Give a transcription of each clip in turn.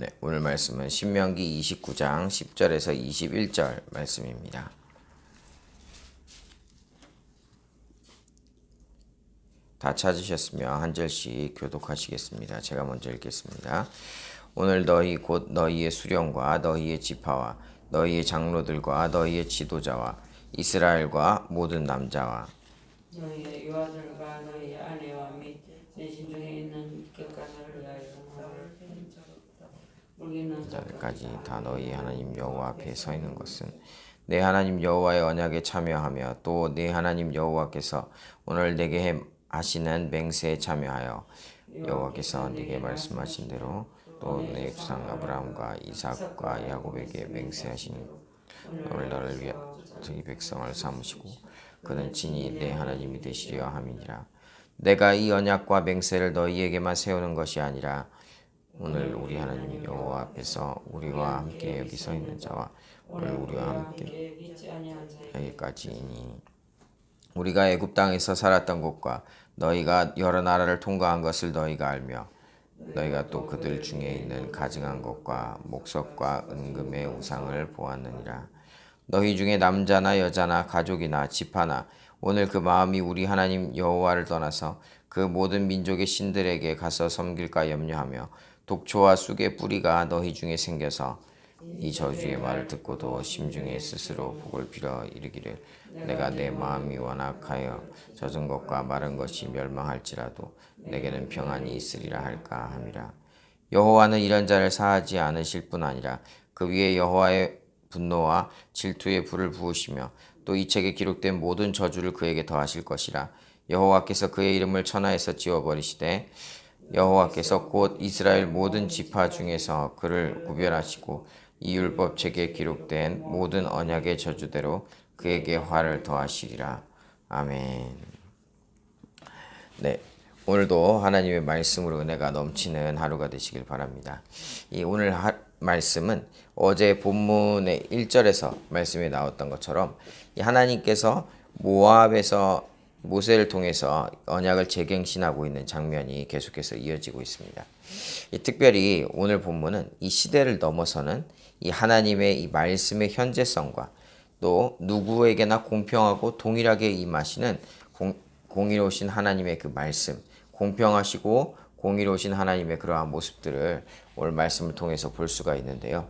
네, 오늘 말씀은 신명기 29장 10절에서 21절 말씀입니다. 다 찾으셨으면 한 절씩 교독하시겠습니다. 제가 먼저 읽겠습니다. 오늘 너희 곧 너희의 수령과 너희의 지파와 너희의 장로들과 너희의 지도자와 이스라엘과 모든 남자와 너희의 유아들과 너희의 아내와 및 내신 중에 있는 객관을 위하여 자들까지 다. 너희 하나님 여호와 앞에 서 있는 것은 내 하나님 여호와의 언약에 참여하며 또 내 하나님 여호와께서 오늘 내게 해- 하시는 맹세에 참여하여 여호와께서 네게 말씀하신 대로 또 내 조상 아브라함과 이삭과 야곱에게 맹세하신 오늘 너를 위해 저기 백성을 삼으시고 그는 친히 내 하나님이 되시려 함이니라. 내가 이 언약과 맹세를 너희에게만 세우는 것이 아니라 오늘 우리 하나님 여호와 앞에서 우리와 함께 여기 서 있는 자와 오늘 우리와 함께 여기까지이니 우리가 애굽 땅에서 살았던 곳과 너희가 여러 나라를 통과한 것을 너희가 알며 너희가 또 그들 중에 있는 가증한 것과 목석과 은금의 우상을 보았느니라. 너희 중에 남자나 여자나 가족이나 집하나 오늘 그 마음이 우리 하나님 여호와를 떠나서 그 모든 민족의 신들에게 가서 섬길까 염려하며 독초와 쑥의 뿌리가 너희 중에 생겨서 이 저주의 말을 듣고도 심중에 스스로 복을 빌어 이르기를 내가 내 마음이 완악하여 젖은 것과 마른 것이 멸망할지라도 내게는 평안이 있으리라 할까 함이라. 여호와는 이런 자를 사하지 않으실 뿐 아니라 그 위에 여호와의 분노와 질투의 불을 부으시며 또 이 책에 기록된 모든 저주를 그에게 더하실 것이라. 여호와께서 그의 이름을 천하에서 지워버리시되 여호와께서 곧 이스라엘 모든 지파 중에서 그를 구별하시고 이 율법 책에 기록된 모든 언약의 저주대로 그에게 화를 더하시리라. 아멘. 네. 오늘도 하나님의 말씀으로 은혜가 넘치는 하루가 되시길 바랍니다. 이 오늘 하, 말씀은 어제 본문의 1절에서 말씀이 나왔던 것처럼 이 하나님께서 모압에서 모세를 통해서 언약을 재갱신하고 있는 장면이 계속해서 이어지고 있습니다. 이 특별히 오늘 본문은 이 시대를 넘어서는 이 하나님의 이 말씀의 현재성과 또 누구에게나 공평하고 동일하게 임하시는 공, 공의로우신 하나님의 그 말씀, 공평하시고 공의로우신 하나님의 그러한 모습들을 오늘 말씀을 통해서 볼 수가 있는데요.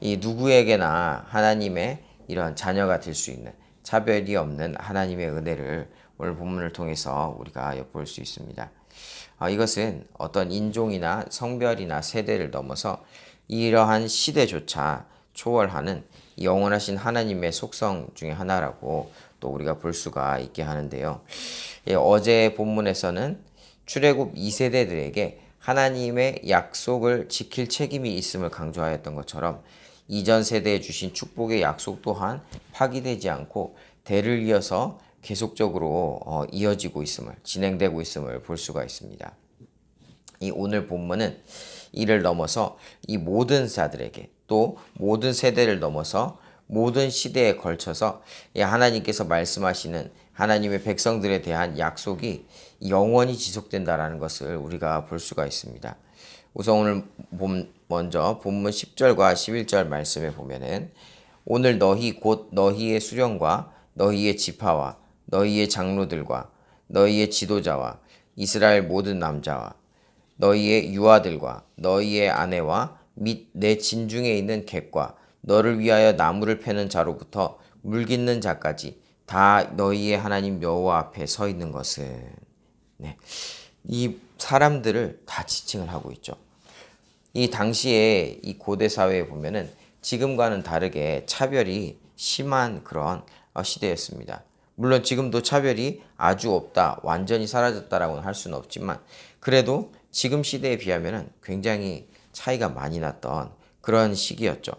이 누구에게나 하나님의 이런 자녀가 될 수 있는 차별이 없는 하나님의 은혜를 오늘 본문을 통해서 우리가 엿볼 수 있습니다. 아, 이것은 어떤 인종이나 성별이나 세대를 넘어서 이러한 시대조차 초월하는 영원하신 하나님의 속성 중에 하나라고 또 우리가 볼 수가 있게 하는데요. 예, 어제 본문에서는 출애굽 2세대들에게 하나님의 약속을 지킬 책임이 있음을 강조하였던 것처럼 이전 세대에 주신 축복의 약속 또한 파기되지 않고 대를 이어서 계속적으로 어, 이어지고 있음을 진행되고 있음을 볼 수가 있습니다. 이 오늘 본문은 이를 넘어서 이 모든 자들에게 또 모든 세대를 넘어서 모든 시대에 걸쳐서 이 하나님께서 말씀하시는 하나님의 백성들에 대한 약속이 영원히 지속된다라는 것을 우리가 볼 수가 있습니다. 우선 오늘 본, 먼저 본문 10절과 11절 말씀에 보면은 오늘 너희 곧 너희의 수령과 너희의 지파와 너희의 장로들과 너희의 지도자와 이스라엘 모든 남자와 너희의 유아들과 너희의 아내와 및 내 진중에 있는 객과 너를 위하여 나무를 패는 자로부터 물 깃는 자까지 다 너희의 하나님 여호와 앞에 서 있는 것은 네. 이 사람들을 다 지칭을 하고 있죠. 이 당시에 이 고대 사회에 보면은 지금과는 다르게 차별이 심한 그런 어, 시대였습니다. 물론 지금도 차별이 아주 없다, 완전히 사라졌다라고는 할 수는 없지만 그래도 지금 시대에 비하면은 굉장히 차이가 많이 났던 그런 시기였죠.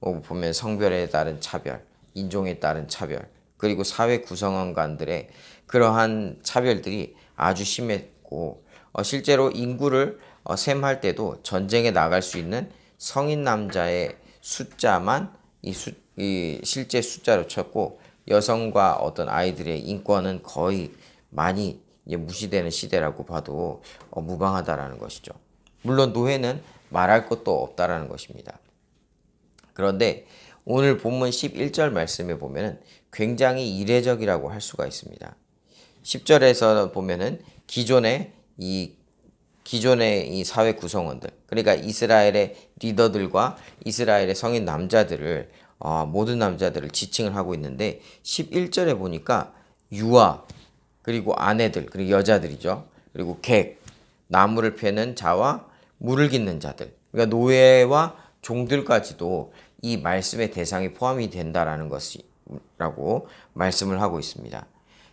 뭐 보면 성별에 따른 차별, 인종에 따른 차별, 그리고 사회 구성원 간들의 그러한 차별들이 아주 심했고 어, 실제로 인구를 어, 셈할 때도 전쟁에 나갈 수 있는 성인 남자의 숫자만 이, 수, 이 실제 숫자로 쳤고 여성과 어떤 아이들의 인권은 거의 많이 무시되는 시대라고 봐도 어, 무방하다라는 것이죠. 물론 노예는 말할 것도 없다라는 것입니다. 그런데 오늘 본문 11절 말씀에 보면은 굉장히 이례적이라고 할 수가 있습니다. 10절에서 보면은 기존의 이 기존의 이 사회 구성원들 그러니까 이스라엘의 리더들과 이스라엘의 성인 남자들을 어, 모든 남자들을 지칭을 하고 있는데 11절에 보니까 유아 그리고 아내들 그리고 여자들이죠 그리고 객 나무를 패는 자와 물을 깃는 자들 그러니까 노예와 종들까지도 이 말씀의 대상이 포함이 된다라는 것이라고 말씀을 하고 있습니다.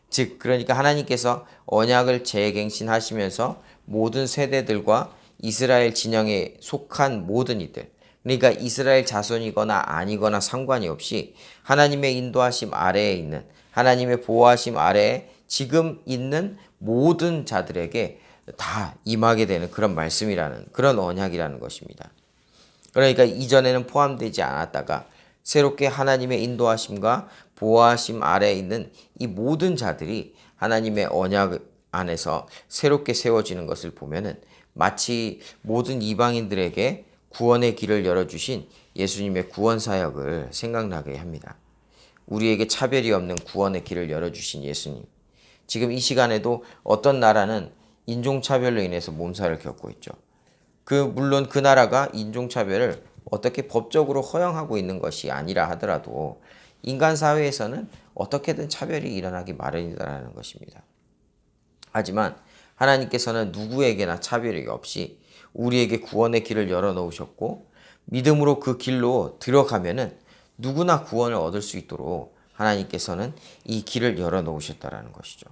즉 그러니까 하나님께서 언약을 재갱신하시면서 모든 세대들과 이스라엘 진영에 속한 모든 이들 그러니까 이스라엘 자손이거나 아니거나 상관이 없이 하나님의 인도하심 아래에 있는 하나님의 보호하심 아래에 지금 있는 모든 자들에게 다 임하게 되는 그런 말씀이라는 그런 언약이라는 것입니다. 그러니까 이전에는 포함되지 않았다가 새롭게 하나님의 인도하심과 보호하심 아래에 있는 이 모든 자들이 하나님의 언약 안에서 새롭게 세워지는 것을 보면은 마치 모든 이방인들에게 구원의 길을 열어주신 예수님의 구원 사역을 생각나게 합니다. 우리에게 차별이 없는 구원의 길을 열어주신 예수님. 지금 이 시간에도 어떤 나라는 인종차별로 인해서 몸살을 겪고 있죠. 그 물론 그 나라가 인종차별을 어떻게 법적으로 허용하고 있는 것이 아니라 하더라도 인간 사회에서는 어떻게든 차별이 일어나기 마련이다라는 것입니다. 하지만 하나님께서는 누구에게나 차별이 없이 우리에게 구원의 길을 열어 놓으셨고 믿음으로 그 길로 들어가면은 누구나 구원을 얻을 수 있도록 하나님께서는 이 길을 열어 놓으셨다라는 것이죠.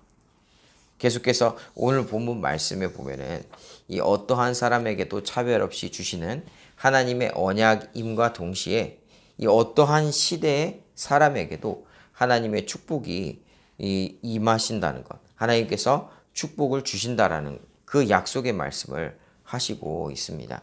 계속해서 오늘 본문 말씀에 보면은 이 어떠한 사람에게도 차별 없이 주시는 하나님의 언약임과 동시에 이 어떠한 시대의 사람에게도 하나님의 축복이 이 임하신다는 것. 하나님께서 축복을 주신다라는 그 약속의 말씀을 하시고 있습니다.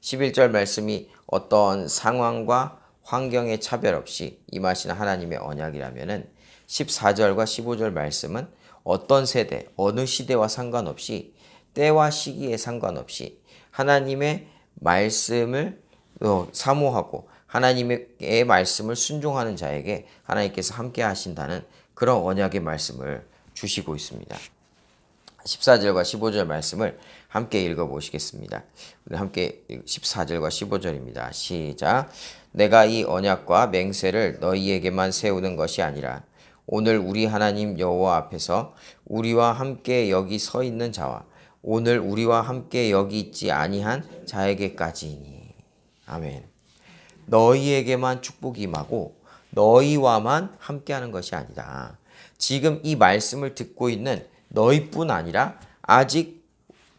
11절 말씀이 어떤 상황과 환경의 차별 없이 임하시는 하나님의 언약이라면은 14절과 15절 말씀은 어떤 세대, 어느 시대와 상관없이 때와 시기에 상관없이 하나님의 말씀을 어, 사모하고 하나님의 말씀을 순종하는 자에게 하나님께서 함께 하신다는 그런 언약의 말씀을 주시고 있습니다. 14절과 15절 말씀을 함께 읽어 보시겠습니다. 우리 함께 14절과 15절입니다. 시작. 내가 이 언약과 맹세를 너희에게만 세우는 것이 아니라 오늘 우리 하나님 여호와 앞에서 우리와 함께 여기 서 있는 자와 오늘 우리와 함께 여기 있지 아니한 자에게까지니. 아멘. 너희에게만 축복이 임하고 너희와만 함께하는 것이 아니다. 지금 이 말씀을 듣고 있는 너희뿐 아니라 아직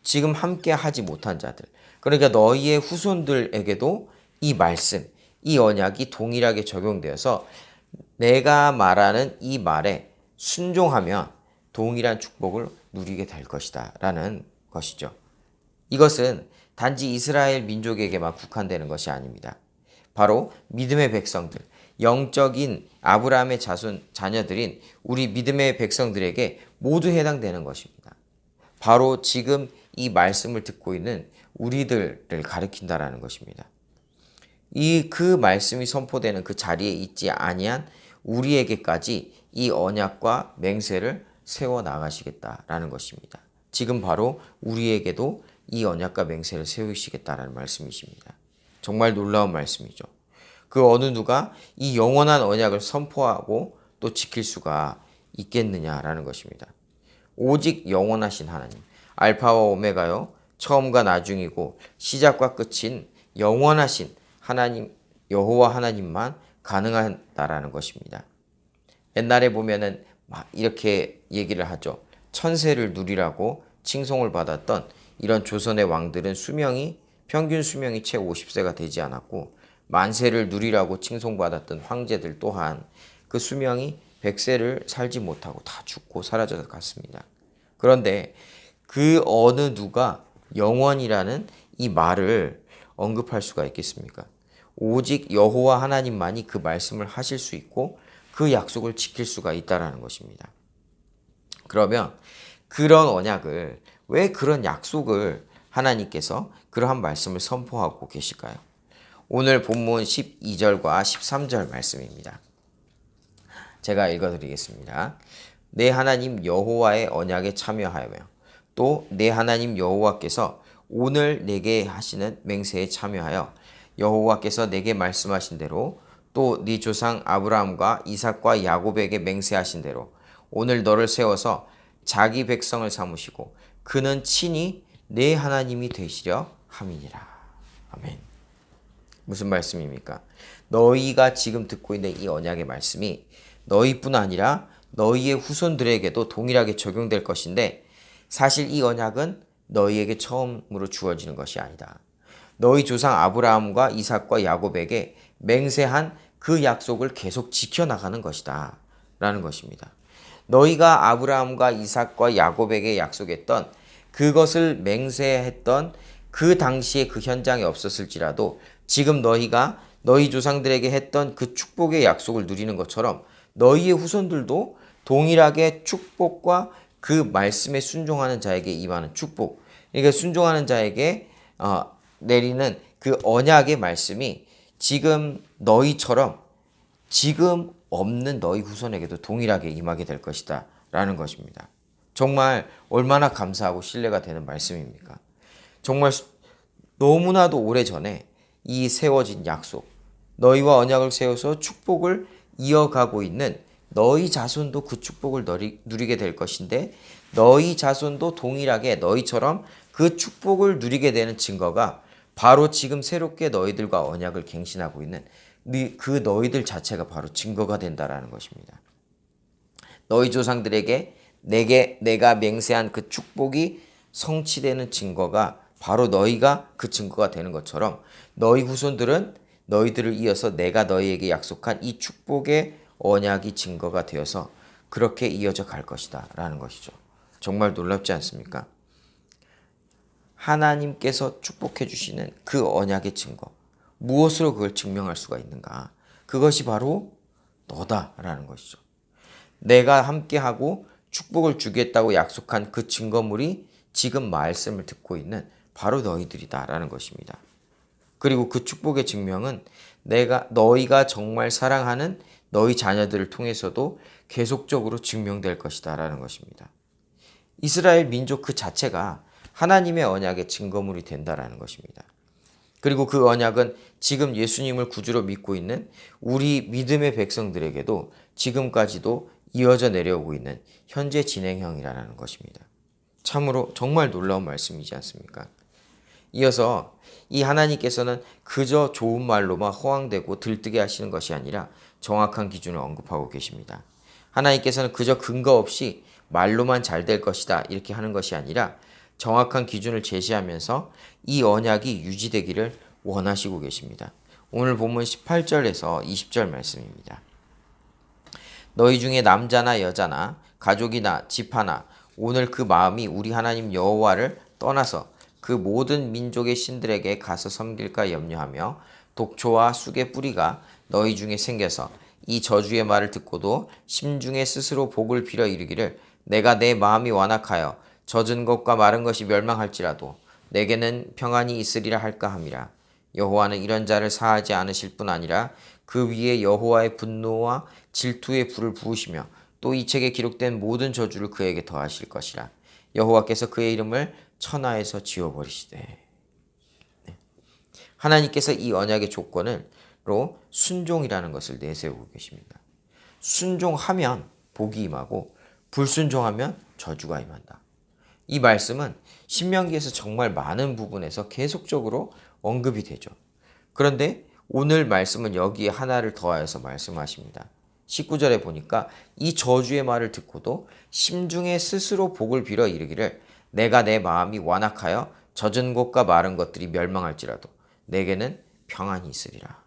지금 함께 하지 못한 자들. 그러니까 너희의 후손들에게도 이 말씀, 이 언약이 동일하게 적용되어서 내가 말하는 이 말에 순종하면 동일한 축복을 누리게 될 것이다. 라는 것이죠. 이것은 단지 이스라엘 민족에게만 국한되는 것이 아닙니다. 바로 믿음의 백성들, 영적인 아브라함의 자손 자녀들인 우리 믿음의 백성들에게 모두 해당되는 것입니다. 바로 지금 이 말씀을 듣고 있는 우리들을 가리킨다라는 것입니다. 이 그 말씀이 선포되는 그 자리에 있지 아니한 우리에게까지 이 언약과 맹세를 세워 나가시겠다라는 것입니다. 지금 바로 우리에게도 이 언약과 맹세를 세우시겠다라는 말씀이십니다. 정말 놀라운 말씀이죠. 그 어느 누가 이 영원한 언약을 선포하고 또 지킬 수가 있겠느냐라는 것입니다. 오직 영원하신 하나님, 알파와 오메가요, 처음과 나중이고 시작과 끝인 영원하신 하나님, 여호와 하나님만 가능하다라는 것입니다. 옛날에 보면은 막 이렇게 얘기를 하죠. 천세를 누리라고 칭송을 받았던 이런 조선의 왕들은 수명이 평균 수명이 채 50세가 되지 않았고 만세를 누리라고 칭송받았던 황제들 또한 그 수명이 100세를 살지 못하고 다 죽고 사라져 갔습니다. 그런데 그 어느 누가 영원이라는 이 말을 언급할 수가 있겠습니까? 오직 여호와 하나님만이 그 말씀을 하실 수 있고 그 약속을 지킬 수가 있다라는 것입니다. 그러면 그런 언약을 왜 그런 약속을 하나님께서 그러한 말씀을 선포하고 계실까요? 오늘 본문 12절과 13절 말씀입니다. 제가 읽어드리겠습니다. 내 하나님 여호와의 언약에 참여하며 또 내 하나님 여호와께서 오늘 내게 하시는 맹세에 참여하여 여호와께서 내게 말씀하신 대로 또 네 조상 아브라함과 이삭과 야곱에게 맹세하신 대로 오늘 너를 세워서 자기 백성을 삼으시고 그는 친히 내 하나님이 되시려 함이니라. 아멘. 무슨 말씀입니까? 너희가 지금 듣고 있는 이 언약의 말씀이 너희뿐 아니라 너희의 후손들에게도 동일하게 적용될 것인데 사실 이 언약은 너희에게 처음으로 주어지는 것이 아니다. 너희 조상 아브라함과 이삭과 야곱에게 맹세한 그 약속을 계속 지켜나가는 것이다. 라는 것입니다. 너희가 아브라함과 이삭과 야곱에게 약속했던 그것을 맹세했던 그 당시에 그 현장에 없었을지라도 지금 너희가 너희 조상들에게 했던 그 축복의 약속을 누리는 것처럼 너희의 후손들도 동일하게 축복과 그 말씀에 순종하는 자에게 임하는 축복, 그러니까 순종하는 자에게 어, 내리는 그 언약의 말씀이 지금 너희처럼 지금 없는 너희 후손에게도 동일하게 임하게 될 것이다. 라는 것입니다. 정말 얼마나 감사하고 신뢰가 되는 말씀입니까? 정말 수- 너무나도 오래 전에 이 세워진 약속, 너희와 언약을 세워서 축복을 이어가고 있는 너희 자손도 그 축복을 누리게 될 것인데 너희 자손도 동일하게 너희처럼 그 축복을 누리게 되는 증거가 바로 지금 새롭게 너희들과 언약을 갱신하고 있는 네- 그 너희들 자체가 바로 증거가 된다라는 것입니다. 너희 조상들에게 내게 내가 맹세한 그 축복이 성취되는 증거가 바로 너희가 그 증거가 되는 것처럼 너희 후손들은 너희들을 이어서 내가 너희에게 약속한 이 축복의 언약이 증거가 되어서 그렇게 이어져 갈 것이다 라는 것이죠. 정말 놀랍지 않습니까? 하나님께서 축복해 주시는 그 언약의 증거. 무엇으로 그걸 증명할 수가 있는가? 그것이 바로 너다라는 것이죠. 내가 함께하고 축복을 주겠다고 약속한 그 증거물이 지금 말씀을 듣고 있는 바로 너희들이다라는 것입니다. 그리고 그 축복의 증명은 내가 너희가 정말 사랑하는 너희 자녀들을 통해서도 계속적으로 증명될 것이다라는 것입니다. 이스라엘 민족 그 자체가 하나님의 언약의 증거물이 된다라는 것입니다. 그리고 그 언약은 지금 예수님을 구주로 믿고 있는 우리 믿음의 백성들에게도 지금까지도 이어져 내려오고 있는 현재 진행형이라는 것입니다. 참으로 정말 놀라운 말씀이지 않습니까? 이어서 이 하나님께서는 그저 좋은 말로만 허황되고 들뜨게 하시는 것이 아니라 정확한 기준을 언급하고 계십니다. 하나님께서는 그저 근거 없이 말로만 잘 될 것이다 이렇게 하는 것이 아니라 정확한 기준을 제시하면서 이 언약이 유지되기를 원하시고 계십니다. 오늘 본문 18절에서 20절 말씀입니다. 너희 중에 남자나 여자나 가족이나 집 하나 오늘 그 마음이 우리 하나님 여호와를 떠나서 그 모든 민족의 신들에게 가서 섬길까 염려하며 독초와 쑥의 뿌리가 너희 중에 생겨서 이 저주의 말을 듣고도 심중에 스스로 복을 빌어 이르기를 내가 내 마음이 완악하여 젖은 것과 마른 것이 멸망할지라도 내게는 평안이 있으리라 할까 함이라. 여호와는 이런 자를 사하지 않으실 뿐 아니라 그 위에 여호와의 분노와 질투의 불을 부으시며 또 이 책에 기록된 모든 저주를 그에게 더하실 것이라. 여호와께서 그의 이름을 천하에서 지워버리시되 네. 하나님께서 이 언약의 조건으로 순종이라는 것을 내세우고 계십니다. 순종하면 복이 임하고 불순종하면 저주가 임한다. 이 말씀은 신명기에서 정말 많은 부분에서 계속적으로 언급이 되죠. 그런데 오늘 말씀은 여기에 하나를 더하여서 말씀하십니다. 19절에 보니까 이 저주의 말을 듣고도 심중에 스스로 복을 빌어 이르기를 내가 내 마음이 완악하여 젖은 곳과 마른 것들이 멸망할지라도 내게는 평안이 있으리라.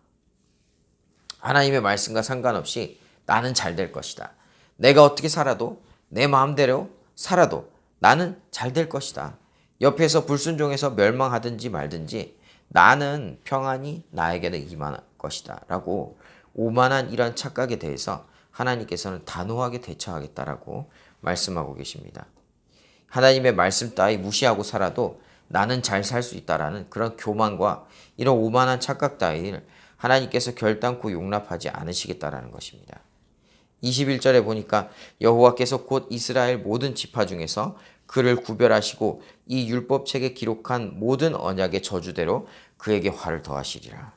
하나님의 말씀과 상관없이 나는 잘 될 것이다. 내가 어떻게 살아도 내 마음대로 살아도 나는 잘 될 것이다. 옆에서 불순종해서 멸망하든지 말든지 나는 평안이 나에게는 임할 것이다. 라고 오만한 이런 착각에 대해서 하나님께서는 단호하게 대처하겠다라고 말씀하고 계십니다. 하나님의 말씀 따위 무시하고 살아도 나는 잘 살 수 있다라는 그런 교만과 이런 오만한 착각 따위를 하나님께서 결단코 용납하지 않으시겠다라는 것입니다. 21절에 보니까 여호와께서 곧 이스라엘 모든 지파 중에서 그를 구별하시고 이 율법책에 기록한 모든 언약의 저주대로 그에게 화를 더하시리라.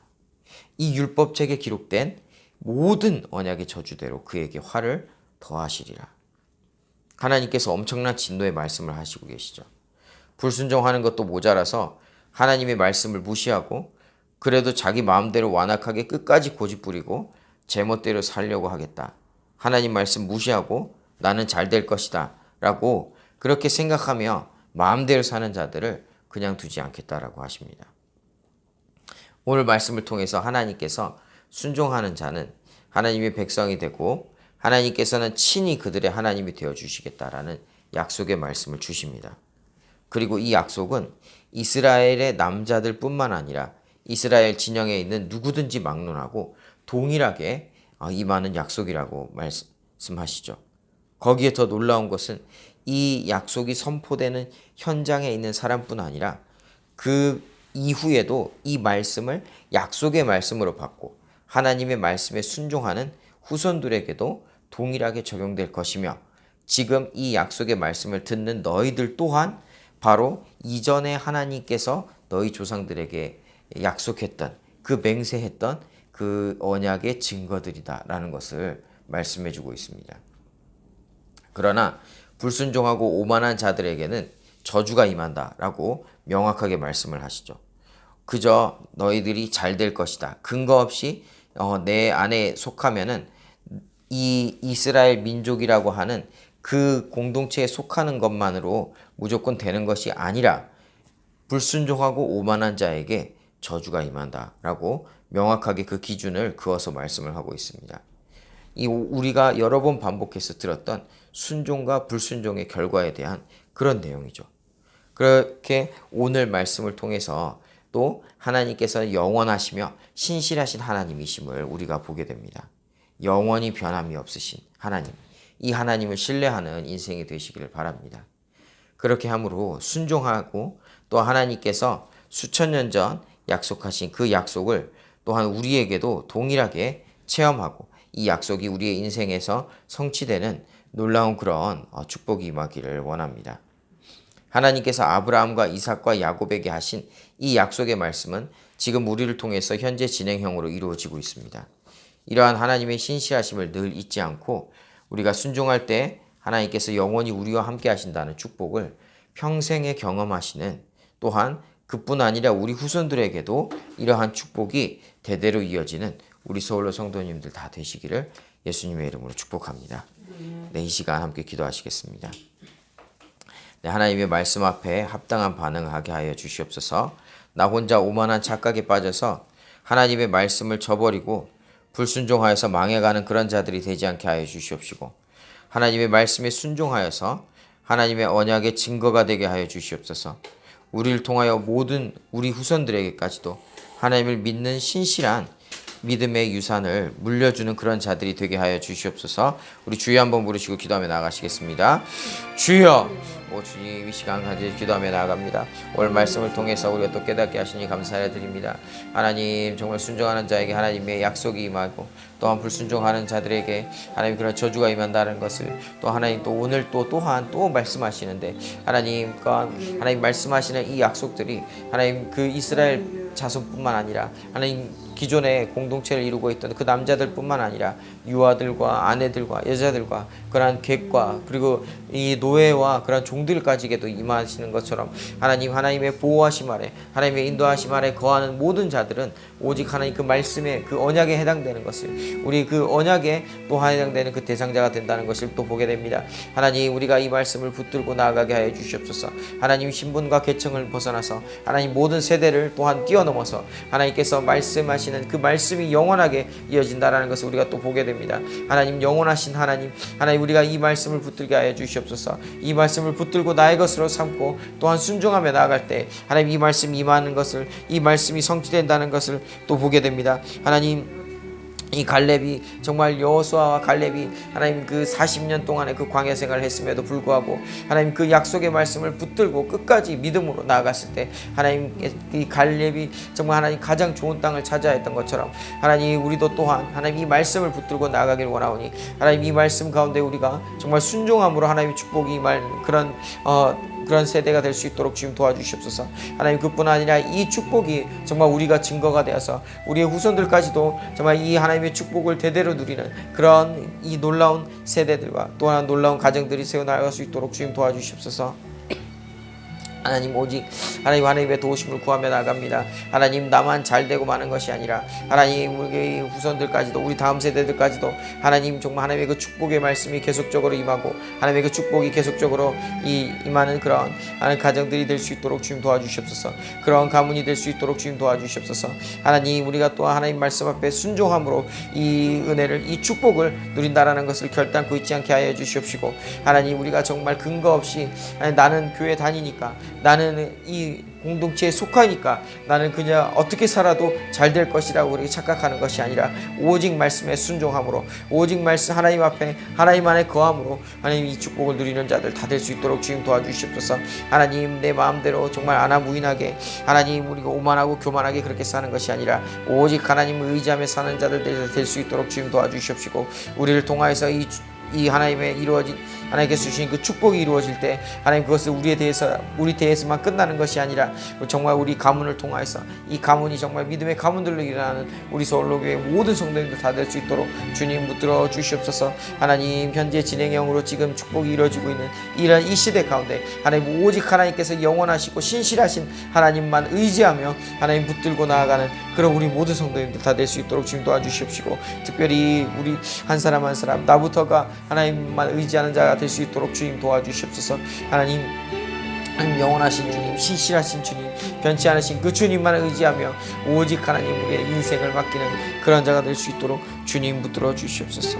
이 율법책에 기록된 모든 언약의 저주대로 그에게 화를 더하시리라. 하나님께서 엄청난 진노의 말씀을 하시고 계시죠. 불순종하는 것도 모자라서 하나님의 말씀을 무시하고 그래도 자기 마음대로 완악하게 끝까지 고집부리고 제멋대로 살려고 하겠다. 하나님 말씀 무시하고 나는 잘 될 것이다. 라고 그렇게 생각하며 마음대로 사는 자들을 그냥 두지 않겠다라고 하십니다. 오늘 말씀을 통해서 하나님께서 순종하는 자는 하나님의 백성이 되고 하나님께서는 친히 그들의 하나님이 되어 주시겠다라는 약속의 말씀을 주십니다. 그리고 이 약속은 이스라엘의 남자들 뿐만 아니라 이스라엘 진영에 있는 누구든지 막론하고 동일하게 어, 임하는 약속이라고 말씀하시죠. 거기에 더 놀라운 것은 이 약속이 선포되는 현장에 있는 사람뿐 아니라 그 이후에도 이 말씀을 약속의 말씀으로 받고 하나님의 말씀에 순종하는 후손들에게도 동일하게 적용될 것이며 지금 이 약속의 말씀을 듣는 너희들 또한 바로 이전에 하나님께서 너희 조상들에게 약속했던 그 맹세했던 그 언약의 증거들이다라는 것을 말씀해 주고 있습니다. 그러나 불순종하고 오만한 자들에게는 저주가 임한다라고 명확하게 말씀을 하시죠. 그저 너희들이 잘 될 것이다. 근거 없이 어, 내 안에 속하면은 이 이스라엘 민족이라고 하는 그 공동체에 속하는 것만으로 무조건 되는 것이 아니라 불순종하고 오만한 자에게 저주가 임한다라고 명확하게 그 기준을 그어서 말씀을 하고 있습니다. 이 우리가 여러 번 반복해서 들었던 순종과 불순종의 결과에 대한 그런 내용이죠. 그렇게 오늘 말씀을 통해서 또 하나님께서는 영원하시며 신실하신 하나님이심을 우리가 보게 됩니다. 영원히 변함이 없으신 하나님. 이 하나님을 신뢰하는 인생이 되시기를 바랍니다. 그렇게 함으로 순종하고 또 하나님께서 수천 년 전 약속하신 그 약속을 또한 우리에게도 동일하게 체험하고 이 약속이 우리의 인생에서 성취되는 놀라운 그런 어, 축복이 임하기를 원합니다. 하나님께서 아브라함과 이삭과 야곱에게 하신 이 약속의 말씀은 지금 우리를 통해서 현재 진행형으로 이루어지고 있습니다. 이러한 하나님의 신실하심을 늘 잊지 않고 우리가 순종할 때 하나님께서 영원히 우리와 함께 하신다는 축복을 평생에 경험하시는 또한 그뿐 아니라 우리 후손들에게도 이러한 축복이 대대로 이어지는 우리 서울로 성도님들 다 되시기를 예수님의 이름으로 축복합니다. 네, 이 시간 함께 기도하시겠습니다. 네, 하나님의 말씀 앞에 합당한 반응하게 하여 주시옵소서. 나 혼자 오만한 착각에 빠져서 하나님의 말씀을 저버리고 불순종하여서 망해가는 그런 자들이 되지 않게 하여 주시옵시고 하나님의 말씀에 순종하여서 하나님의 언약의 증거가 되게 하여 주시옵소서. 우리를 통하여 모든 우리 후손들에게까지도 하나님을 믿는 신실한 믿음의 유산을 물려주는 그런 자들이 되게 하여 주시옵소서. 우리 주여 한번 부르시고 기도하며 나가시겠습니다. 주여, 오 주님 이 시간까지 기도하며 나아갑니다. 오늘 말씀을 통해서 우리가 또 깨닫게 하시니 감사를 드립니다. 하나님 정말 순종하는 자에게 하나님의 약속이 임하고 또한 불순종하는 자들에게 하나님 그런 저주가 임한다는 것을 또 하나님 또 오늘 또 또한 또 말씀하시는데 하나님과 하나님 말씀하시는 이 약속들이 하나님 그 이스라엘 자손뿐만 아니라 하나님 기존의 공동체를 이루고 있던 그 남자들뿐만 아니라 유아들과 아내들과 여자들과 그러한 객과 그리고 이 노예와 그런 종들까지에도 임하시는 것처럼 하나님 하나님의 보호하심 아래 하나님의 인도하심 아래 거하는 모든 자들은 오직 하나님 그 말씀에 그 언약에 해당되는 것을 우리 그 언약에 또 해당되는 그 대상자가 된다는 것을 또 보게 됩니다. 하나님 우리가 이 말씀을 붙들고 나아가게 하여 주시옵소서. 하나님 신분과 계층을 벗어나서 하나님 모든 세대를 또한 뛰어넘어서 하나님께서 말씀하시는 그 말씀이 영원하게 이어진다라는 것을 우리가 또 보게 됩니다. 하나님 영원하신 하나님 하나님 우리가 이 말씀을 붙들게 하여 주시옵소서. 이 말씀을 붙들고 나의 것으로 삼고 또한 순종하며 나아갈 때 하나님 이 말씀이 임하는 것을 이 말씀이 성취된다는 것을 또 보게 됩니다. 하나님 이 갈렙이 정말 여호수아와 갈렙이 하나님 그 40년 동안의 그 광야 생활을 했음에도 불구하고 하나님 그 약속의 말씀을 붙들고 끝까지 믿음으로 나아갔을 때 하나님 이 갈렙이 정말 하나님 가장 좋은 땅을 찾아야 했던 것처럼 하나님 우리도 또한 하나님 이 말씀을 붙들고 나아가길 원하오니 하나님 이 말씀 가운데 우리가 정말 순종함으로 하나님의 축복이 임할 그런 어 그런 세대가 될 수 있도록 주님 도와주시옵소서. 하나님 그뿐 아니라 이 축복이 정말 우리가 증거가 되어서 우리의 후손들까지도 정말 이 하나님의 축복을 대대로 누리는 그런 이 놀라운 세대들과 또한 놀라운 가정들이 세워 나갈 수 있도록 주님 도와주시옵소서. 하나님 오직 하나님 하나님의 도우심을 구하며 나갑니다. 하나님 나만 잘 되고 마는 것이 아니라 하나님 우리 후손들까지도 우리 다음 세대들까지도 하나님 정말 하나님의 그 축복의 말씀이 계속적으로 임하고 하나님의 그 축복이 계속적으로 이 임하는 그런 하나님 가정들이 될 수 있도록 주님 도와주시옵소서. 그런 가문이 될 수 있도록 주님 도와주시옵소서. 하나님 우리가 또 하나님 말씀 앞에 순종함으로 이 은혜를 이 축복을 누린다라는 것을 결단코 잊지 않게 하여 주시옵시고 하나님 우리가 정말 근거 없이 나는 교회 다니니까 나는 이 공동체에 속하니까 나는 그냥 어떻게 살아도 잘 될 것이라고 그렇게 착각하는 것이 아니라 오직 말씀에 순종함으로 오직 말씀 하나님 앞에 하나님 안에 거함으로 하나님 이 축복을 누리는 자들 다 될 수 있도록 주님 도와주시옵소서. 하나님 내 마음대로 정말 아나무인하게 하나님 우리가 오만하고 교만하게 그렇게 사는 것이 아니라 오직 하나님을 의지하며 사는 자들 될 수 있도록 주님 도와주시옵시고 우리를 통하여서 이 주- 이 하나님의 이루어진 하나님께서 주신 그 축복이 이루어질 때 하나님 그것을 우리에 대해서 우리 대해서만 끝나는 것이 아니라 정말 우리 가문을 통하여서 이 가문이 정말 믿음의 가문들로 일어나는 우리 서울로교회 모든 성도님들 다 될 수 있도록 주님 붙들어 주시옵소서. 하나님 현재 진행형으로 지금 축복이 이루어지고 있는 이런 이 시대 가운데 하나님 오직 하나님께서 영원하시고 신실하신 하나님만 의지하며 하나님 붙들고 나아가는 그런 우리 모든 성도님들 다 될 수 있도록 주님 도와주시옵시고 특별히 우리 한 사람 한 사람 나부터가 하나님만 의지하는 자가 될 수 있도록 주님 도와주시옵소서 하나님 영원하신 주님 신실하신 주님 변치 않으신 그 주님만 의지하며 오직 하나님 우리의 인생을 맡기는 그런 자가 될 수 있도록 주님 붙들어 주시옵소서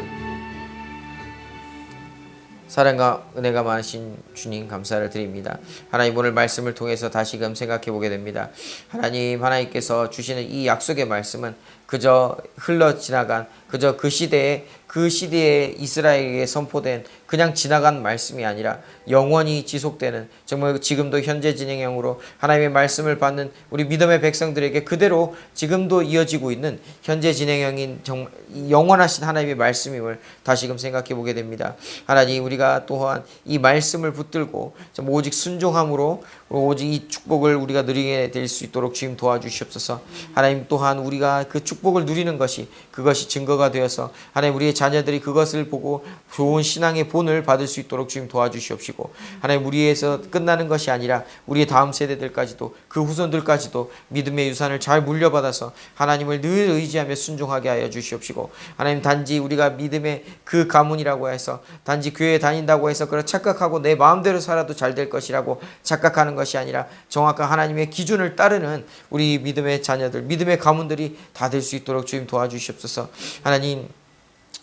사랑과 은혜가 많으신 주님 감사를 드립니다. 하나님 오늘 말씀을 통해서 다시금 생각해 보게 됩니다. 하나님 하나님께서 주시는 이 약속의 말씀은 그저 흘러 지나간 그저 그 시대에 그 시대에 이스라엘에게 선포된 그냥 지나간 말씀이 아니라 영원히 지속되는 정말 지금도 현재 진행형으로 하나님의 말씀을 받는 우리 믿음의 백성들에게 그대로 지금도 이어지고 있는 현재 진행형인 정말 영원하신 하나님의 말씀임을 다시금 생각해 보게 됩니다. 하나님 우리가 또한 이 말씀을 붙들고 좀 오직 순종함으로 오직 이 축복을 우리가 누리게 될 수 있도록 주님 도와주시옵소서. 하나님 또한 우리가 그 축복을 누리는 것이 그것이 증거가 되어서 하나님 우리의 자 녀들이 그것을 보고 좋은 신앙의 본을 받을 수 있도록 주님 도와주시옵시고 하나님 우리에서 끝나는 것이 아니라 우리의 다음 세대들까지도 그 후손들까지도 믿음의 유산을 잘 물려받아서 하나님을 늘 의지하며 순종하게 하여 주시옵시고 하나님 단지 우리가 믿음의 그 가문이라고 해서 단지 교회에 다닌다고 해서 그런 착각하고 내 마음대로 살아도 잘 될 것이라고 착각하는 것이 아니라 정확한 하나님의 기준을 따르는 우리 믿음의 자녀들 믿음의 가문들이 다 될 수 있도록 주님 도와주시옵소서. 하나님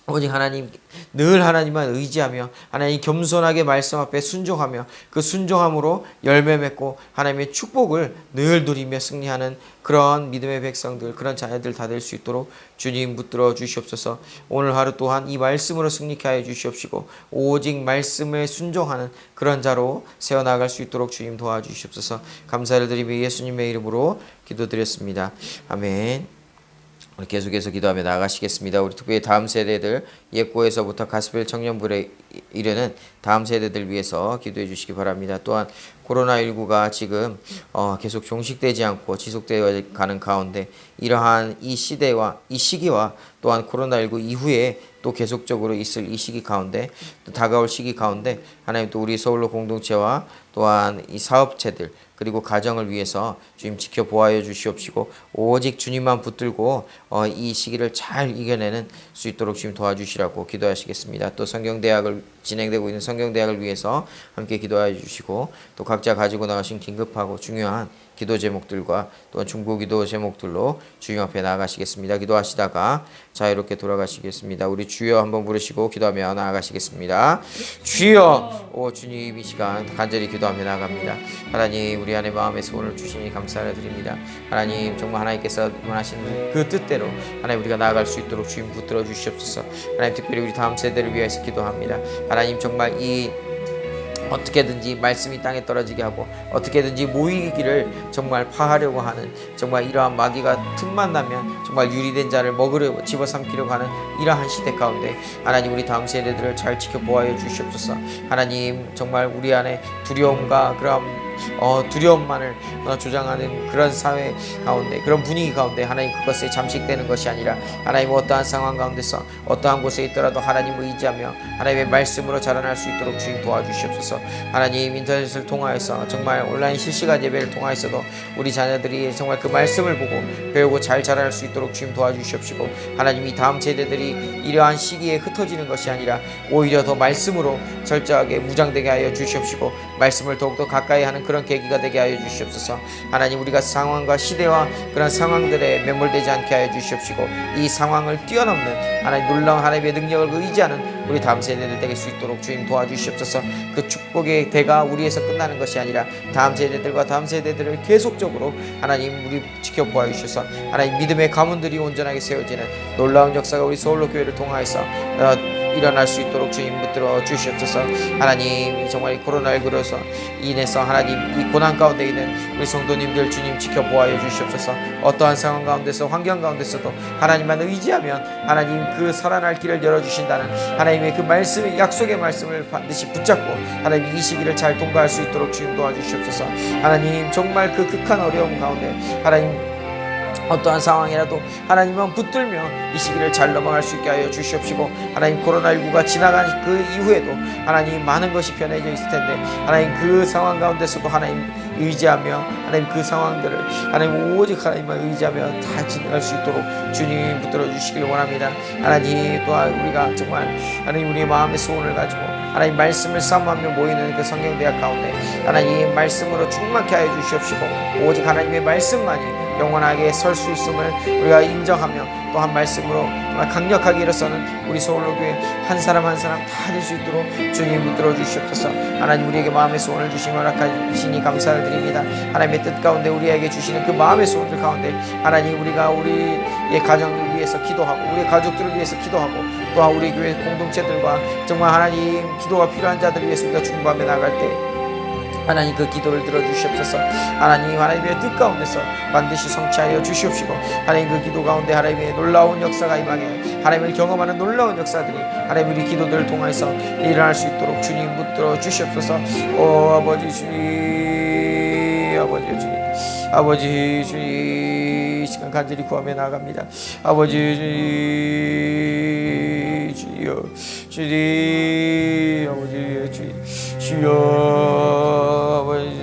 오직 하나님 늘 하나님만 의지하며 하나님 겸손하게 말씀 앞에 순종하며 그 순종함으로 열매 맺고 하나님의 축복을 늘 누리며 승리하는 그런 믿음의 백성들 그런 자녀들 다 될 수 있도록 주님 붙들어 주시옵소서. 오늘 하루 또한 이 말씀으로 승리케 하여 주시옵시고 오직 말씀에 순종하는 그런 자로 세워나갈 수 있도록 주님 도와주시옵소서. 감사를 드리며 예수님의 이름으로 기도드렸습니다. 아멘 계속해서 기도하며 나가시겠습니다. 우리 특별히 다음 세대들 예고에서부터 가스펠 청년부에 이르는 다음 세대들 위해서 기도해 주시기 바랍니다. 또한 코로나19가 지금 어, 계속 종식되지 않고 지속되어 가는 가운데 이러한 이 시대와 이 시기와 또한 코로나19 이후에 또 계속적으로 있을 이 시기 가운데 또 다가올 시기 가운데 하나님 또 우리 서울로 공동체와 또한 이 사업체들 그리고 가정을 위해서 주님 지켜보아여 주시옵시고 오직 주님만 붙들고 어, 이 시기를 잘 이겨내는 수 있도록 주님 도와주시라고 기도하시겠습니다. 또 성경대학을 진행되고 있는 성경대학을 위해서 함께 기도하여 주시고 또 각자 가지고 나가신 긴급하고 중요한 기도 제목들과 또한 중보 기도 제목들로 주님 앞에 나아가시겠습니다. 기도하시다가 자유롭게 돌아가시겠습니다. 우리 주여 한번 부르시고 기도하며 나아가시겠습니다. 주여 오 주님 이 시간 간절히 기도하며 나아갑니다. 하나님 우리 안에 마음의 소원을 주시니 감사를 드립니다. 하나님 정말 하나님께서 원하시는 그 뜻대로 하나님 우리가 나아갈 수 있도록 주님 붙들어 주시옵소서. 하나님 특별히 우리 다음 세대를 위해서 기도합니다. 하나님 정말 이 어떻게든지 말씀이 땅에 떨어지게 하고 어떻게든지 모이기를 정말 파하려고 하는 정말 이러한 마귀가 틈만 나면 정말 유리된 자를 먹으려고 집어삼키려고 하는 이러한 시대 가운데 하나님 우리 다음 세대들을 잘 지켜보아여 주시옵소서 하나님 정말 우리 안에 두려움과 그런 어, 두려움만을 어, 조장하는 그런 사회 가운데 그런 분위기 가운데 하나님 그것에 잠식되는 것이 아니라 하나님 어떠한 상황 가운데서 어떠한 곳에 있더라도 하나님을 의지하며 하나님의 말씀으로 자라날 수 있도록 주님 도와주시옵소서. 하나님 인터넷을 통하여서 정말 온라인 실시간 예배를 통하여서도 우리 자녀들이 정말 그 말씀을 보고 배우고 잘 자랄 수 있도록 주님 도와주시옵시고 하나님 이 다음 세대들이 이러한 시기에 흩어지는 것이 아니라 오히려 더 말씀으로 철저하게 무장되게 하여 주시옵시고 말씀을 더욱더 가까이 하는 그런 계기가 되게 하여 주시옵소서. 하나님 우리가 상황과 시대와 그런 상황들에 매몰되지 않게 하여 주시옵시고 이 상황을 뛰어넘는 하나님 놀라운 하나님의 능력을 의지하는 우리 다음 세대들 되게 수 있도록 주님 도와주시옵소서. 그 축복의 대가 우리에서 끝나는 것이 아니라 다음 세대들과 다음 세대들을 계속적으로 하나님 우리 지켜보아 주셔서. 하나님 믿음의 가문들이 온전하게 세워지는 놀라운 역사가 우리 서울로 교회를 통하여서 어, 일어날 수 있도록 주님 붙들어 주시옵소서. 하나님 정말 이 코로나19로서 인해서 하나님 이 고난 가운데 있는 우리 성도님들 주님 지켜보아여 주시옵소서. 어떠한 상황 가운데서 환경 가운데서도 하나님만 의지하면 하나님 그 살아날 길을 열어주신다는 하나님의 그 말씀의 약속의 말씀을 반드시 붙잡고 하나님 이 시기를 잘 통과할 수 있도록 주님 도와주시옵소서. 하나님 정말 그 극한 어려움 가운데 하나님 어떠한 상황이라도 하나님만 붙들며 이 시기를 잘 넘어갈 수 있게 하여 주시옵시고 하나님 코로나19가 지나간 그 이후에도 하나님 많은 것이 변해져 있을 텐데 하나님 그 상황 가운데서도 하나님 의지하며 하나님 그 상황들을 하나님 오직 하나님만 의지하며 다 지나갈 수 있도록 주님 붙들어 주시길 원합니다. 하나님 또한 우리가 정말 하나님 우리의 마음의 소원을 가지고 하나님 말씀을 삼하며 모이는 그 성경대학 가운데 하나님 말씀으로 충만케 하여 주시옵시고 오직 하나님의 말씀만이 영원하게 설 수 있음을 우리가 인정하며 또 한 말씀으로 강력하게 일어서는 우리 서울로 교회 한 사람 한 사람 다 될 수 있도록 주님 붙들어 주시옵소서. 하나님 우리에게 마음의 소원을 주시며 허락하시니 감사를 드립니다. 하나님의 뜻 가운데 우리에게 주시는 그 마음의 소원들 가운데 하나님 우리가 우리의 가정을 위해서 기도하고 우리의 가족들을 위해서 기도하고 또한 우리 교회 공동체들과 정말 하나님 기도가 필요한 자들을 위해서 우리가 중보하며 나갈 때 하나님 그 기도를 들어주시옵소서. 하나님 하나님의 뜻 가운데서 반드시 성취하여 주시옵시고 하나님 그 기도 가운데 하나님의 놀라운 역사가 임하게 하나님을 경험하는 놀라운 역사들이 하나님 우리 기도들을 통해서 일어날 수 있도록 주님 붙들어 주시옵소서. 오 아버지 주님 아버지 주님 아버지 주님 이 시간 간절히 구하며 나갑니다. 아버지 주님 주여 주님 아버지 주님 주여 아버지